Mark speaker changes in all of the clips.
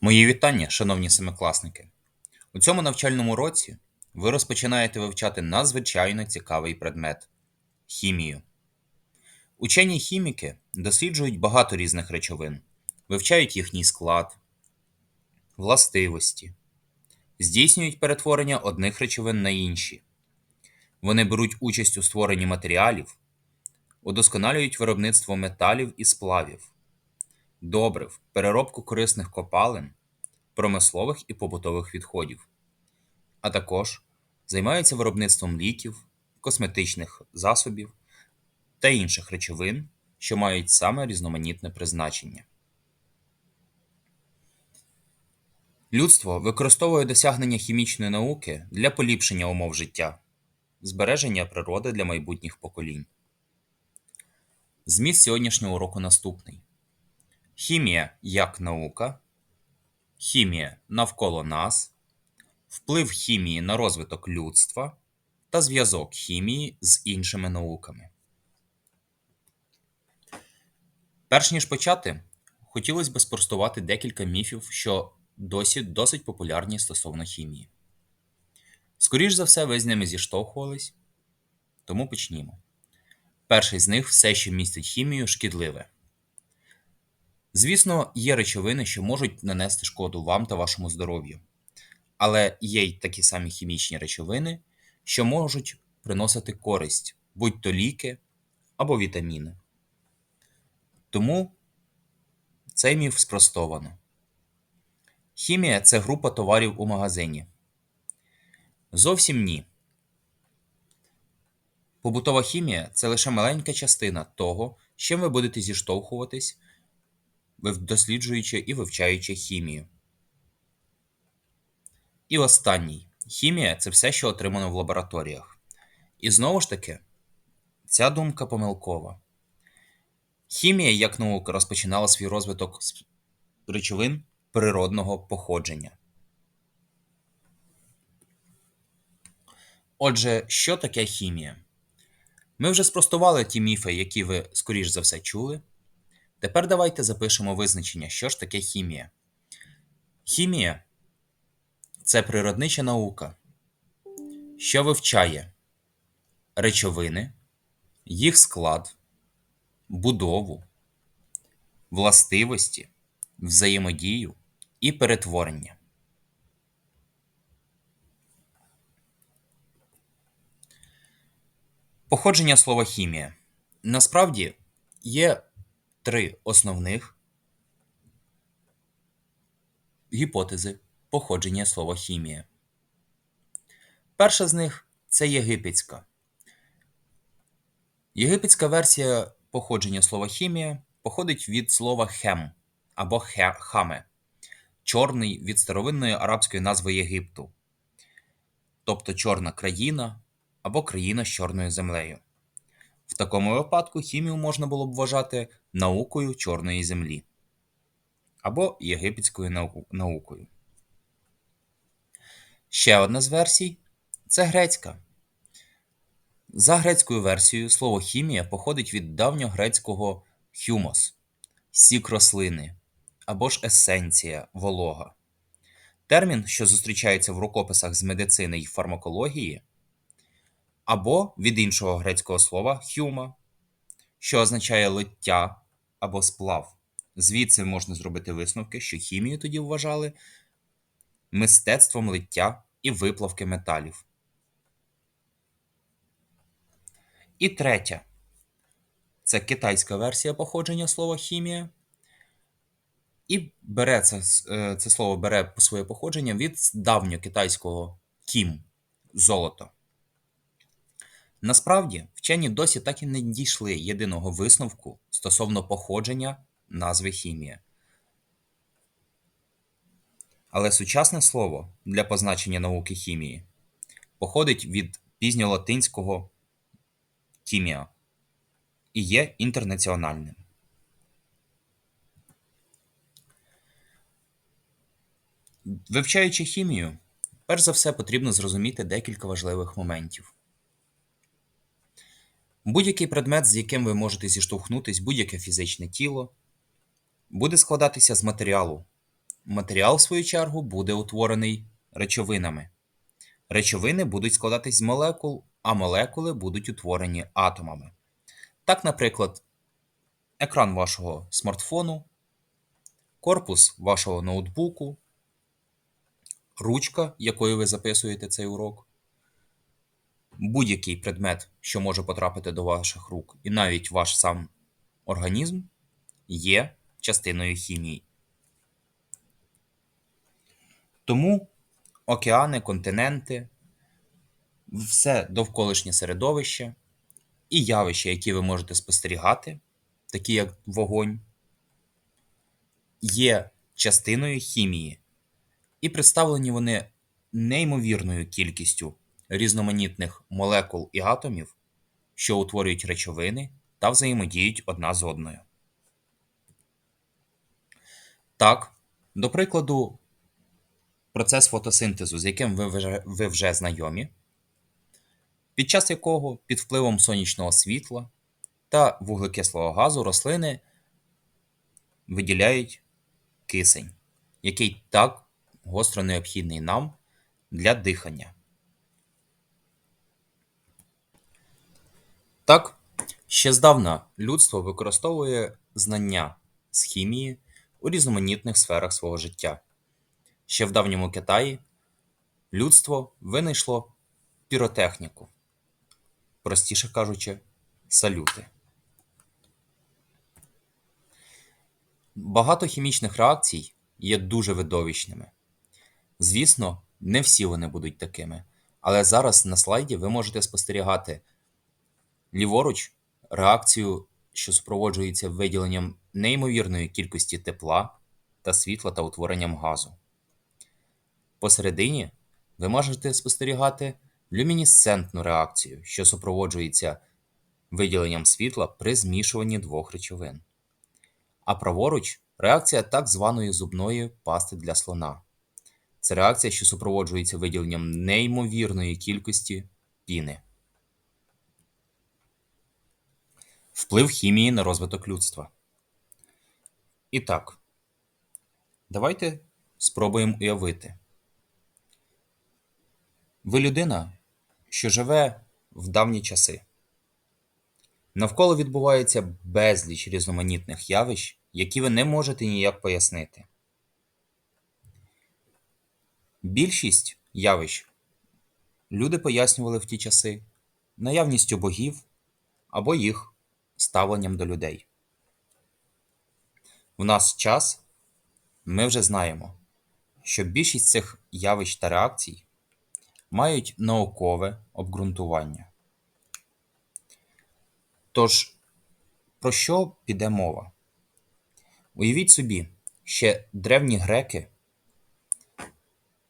Speaker 1: Мої вітання, шановні семикласники! У цьому навчальному році ви розпочинаєте вивчати надзвичайно цікавий предмет хімію. Учені хіміки досліджують багато різних речовин, вивчають їхній склад, властивості, здійснюють перетворення одних речовин на інші. Вони беруть участь у створенні матеріалів, удосконалюють виробництво металів і сплавів, добрив, переробку корисних копалин, промислових і побутових відходів, а також займаються виробництвом ліків, косметичних засобів та інших речовин, що мають саме різноманітне призначення. Людство використовує досягнення хімічної науки для поліпшення умов життя, збереження природи для майбутніх поколінь. Зміст сьогоднішнього уроку наступний: Хімія як наука, хімія навколо нас, вплив хімії на розвиток людства та зв'язок хімії з іншими науками. Перш ніж почати, хотілося б спростувати декілька міфів, що досі досить популярні стосовно хімії. Скоріш за все, ви з ними зіштовхувались, тому почнімо. Перший з них все, що містить хімію, шкідливе. Звісно, є речовини, що можуть нанести шкоду вам та вашому здоров'ю. Але є й такі самі хімічні речовини, що можуть приносити користь, будь то ліки або вітаміни. Тому цей міф спростовано. Хімія це група товарів у магазині. Зовсім ні. Побутова хімія це лише маленька частина того, з чим ви будете зіштовхуватись, досліджуючи і вивчаючи хімію. І останній. Хімія це все, що отримано в лабораторіях. І знову ж таки, ця думка помилкова. Хімія як наука розпочинала свій розвиток з речовин природного походження. Отже, що таке хімія? Ми вже спростували ті міфи, які ви, скоріш за все, чули. Тепер давайте запишемо визначення, що ж таке хімія. Хімія це природнича наука, що вивчає речовини, їх склад, будову, властивості, взаємодію і перетворення. Походження слова хімія. Насправді є три основних гіпотези походження слова хімія. Перша з них це єгипетська. Єгипетська версія походження слова хімія походить від слова хем або хаме, чорний від старовинної арабської назви Єгипту, тобто чорна країна або країна з чорною землею. В такому випадку хімію можна було б вважати наукою Чорної землі або єгипетською наукою. Ще одна з версій це грецька. За грецькою версією, слово хімія походить від давньогрецького хюмос сік рослини або ж есенція, волога. Термін, що зустрічається в рукописах з медицини й фармакології, або від іншого грецького слова хюма, що означає лиття або сплав. Звідси можна зробити висновки, що хімію тоді вважали мистецтвом лиття і виплавки металів. І третя це китайська версія походження слова хімія. І бере це е, це слово бере своє походження від давньокитайського кім золото. Насправді, вчені досі так і не дійшли єдиного висновку стосовно походження назви хімія. Але сучасне слово для позначення науки хімії походить від пізньолатинського «тімія» і є інтернаціональним. Вивчаючи хімію, перш за все потрібно зрозуміти декілька важливих моментів. Будь-який предмет, з яким ви можете зіштовхнутись, будь-яке фізичне тіло, буде складатися з матеріалу, матеріал, в свою чергу, буде утворений речовинами. Речовини будуть складатись з молекул, а молекули будуть утворені атомами. Так, наприклад, екран вашого смартфону, корпус вашого ноутбуку, ручка, якою ви записуєте цей урок, будь-який предмет, що може потрапити до ваших рук, і навіть ваш сам організм є частиною хімії. Тому океани, континенти, все довколишнє середовище і явища, які ви можете спостерігати, такі як вогонь, є частиною хімії, і представлені вони неймовірною кількістю різноманітних молекул і атомів, що утворюють речовини та взаємодіють одна з одною. Так, до прикладу, процес фотосинтезу, з яким ви вже, ви вже знайомі, під час якого під впливом сонячного світла та вуглекислого газу рослини виділяють кисень, який так гостро необхідний нам для дихання. Так, ще здавна людство використовує знання з хімії у різноманітних сферах свого життя. Ще в давньому Китаї людство винайшло піротехніку, простіше кажучи, салюти. Багато хімічних реакцій є дуже видовищними. Звісно, не всі вони будуть такими, але зараз на слайді ви можете спостерігати ліворуч реакцію, що супроводжується виділенням неймовірної кількості тепла та світла та утворенням газу. Посередині ви можете спостерігати люмінесцентну реакцію, що супроводжується виділенням світла при змішуванні двох речовин. А праворуч реакція так званої зубної пасти для слона. Це реакція, що супроводжується виділенням неймовірної кількості піни. Вплив хімії на розвиток людства. І так, давайте спробуємо уявити. Ви людина, що живе в давні часи. Навколо відбувається безліч різноманітних явищ, які ви не можете ніяк пояснити. Більшість явищ люди пояснювали в ті часи наявністю богів або їх ставленням до людей. В нас час ми вже знаємо, що більшість цих явищ та реакцій мають наукове обґрунтування. Тож, про що піде мова? Уявіть собі, ще древні греки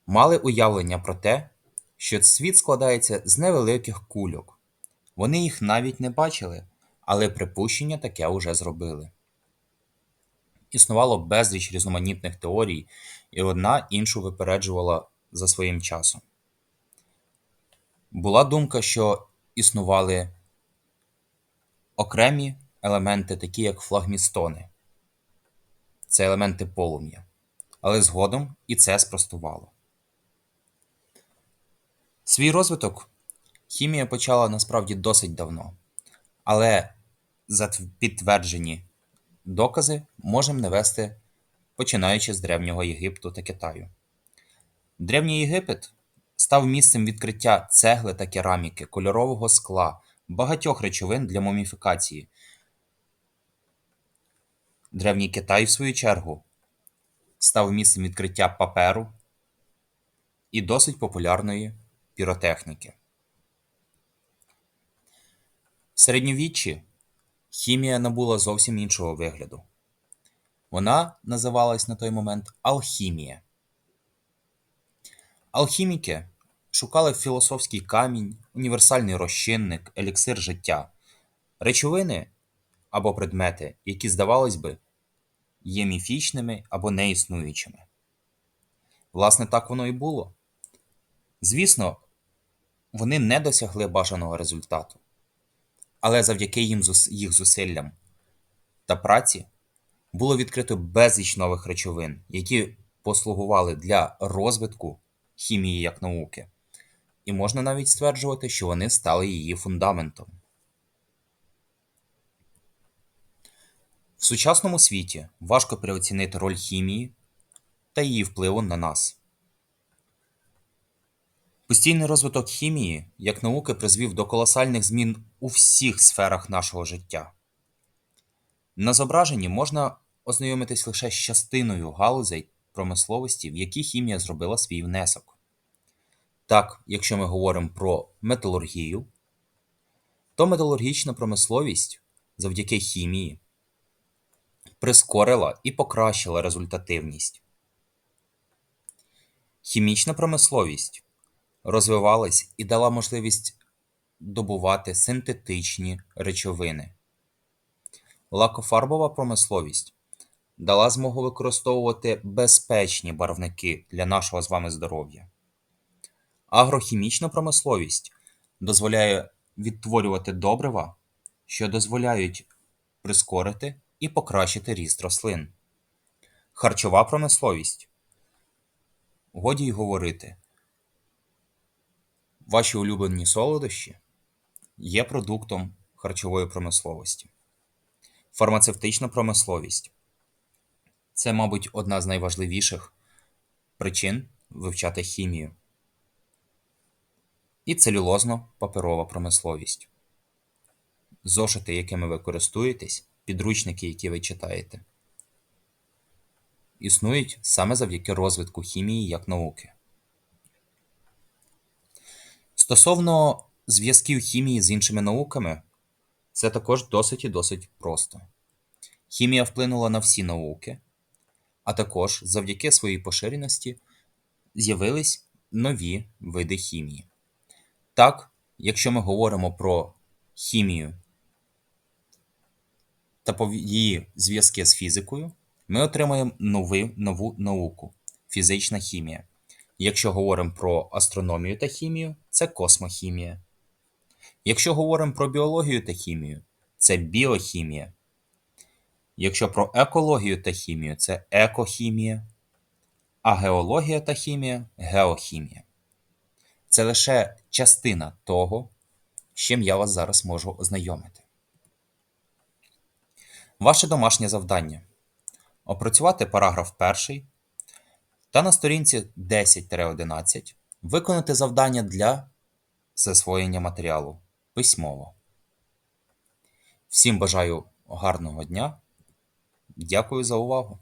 Speaker 1: мали уявлення про те, що світ складається з невеликих кульок. Вони їх навіть не бачили, але припущення таке уже зробили. Існувало безліч різноманітних теорій, і одна іншу випереджувала за своїм часом. Була думка, що існували окремі елементи, такі як флагмістони. Це елементи полум'я. Але згодом і це спростувало. Свій розвиток хімія почала насправді досить давно, але за підтверджені докази можемо навести починаючи з Древнього Єгипту та Китаю. Древній Єгипет став місцем відкриття цегли та кераміки, кольорового скла, багатьох речовин для муміфікації. Древній Китай, в свою чергу, став місцем відкриття паперу і досить популярної піротехніки. В середньовіччі хімія набула зовсім іншого вигляду. Вона називалась на той момент алхімія. Алхіміки шукали філософський камінь, універсальний розчинник, еліксир життя, речовини або предмети, які, здавалось би, є міфічними або неіснуючими. Власне, так воно і було. Звісно, вони не досягли бажаного результату, але завдяки їм їх зусиллям та праці було відкрито безліч нових речовин, які послугували для розвитку хімії як науки, і можна навіть стверджувати, що вони стали її фундаментом. В сучасному світі важко переоцінити роль хімії та її впливу на нас. Постійний розвиток хімії як науки призвів до колосальних змін у всіх сферах нашого життя. На зображенні можна ознайомитись лише з частиною галузей промисловості, в які хімія зробила свій внесок. Так, якщо ми говоримо про металургію, то металургічна промисловість завдяки хімії прискорила і покращила результативність. Хімічна промисловість розвивалась і дала можливість добувати синтетичні речовини. Лакофарбова промисловість дала змогу використовувати безпечні барвники для нашого з вами здоров'я. Агрохімічна промисловість дозволяє відтворювати добрива, що дозволяють прискорити і покращити ріст рослин. Харчова промисловість. Годі й говорити. Ваші улюблені солодощі є продуктом харчової промисловості. Фармацевтична промисловість це, мабуть, одна з найважливіших причин вивчати хімію. І целюлозно-паперова промисловість. Зошити, якими ви користуєтесь, підручники, які ви читаєте, існують саме завдяки розвитку хімії як науки. Стосовно зв'язків хімії з іншими науками, це також досить і досить просто. Хімія вплинула на всі науки, а також завдяки своїй поширеності з'явились нові види хімії. Так, якщо ми говоримо про хімію та її зв'язки з фізикою, ми отримаємо нови, нову науку фізична хімія. Якщо говоримо про астрономію та хімію, це космохімія. Якщо говоримо про біологію та хімію, це біохімія. Якщо про екологію та хімію, це екохімія. А геологія та хімія геохімія. Це лише частина того, з чим я вас зараз можу ознайомити. Ваше домашнє завдання опрацювати параграф 1 та на сторінці 10-11 виконати завдання для засвоєння матеріалу письмово. Всім бажаю гарного дня. Дякую за увагу!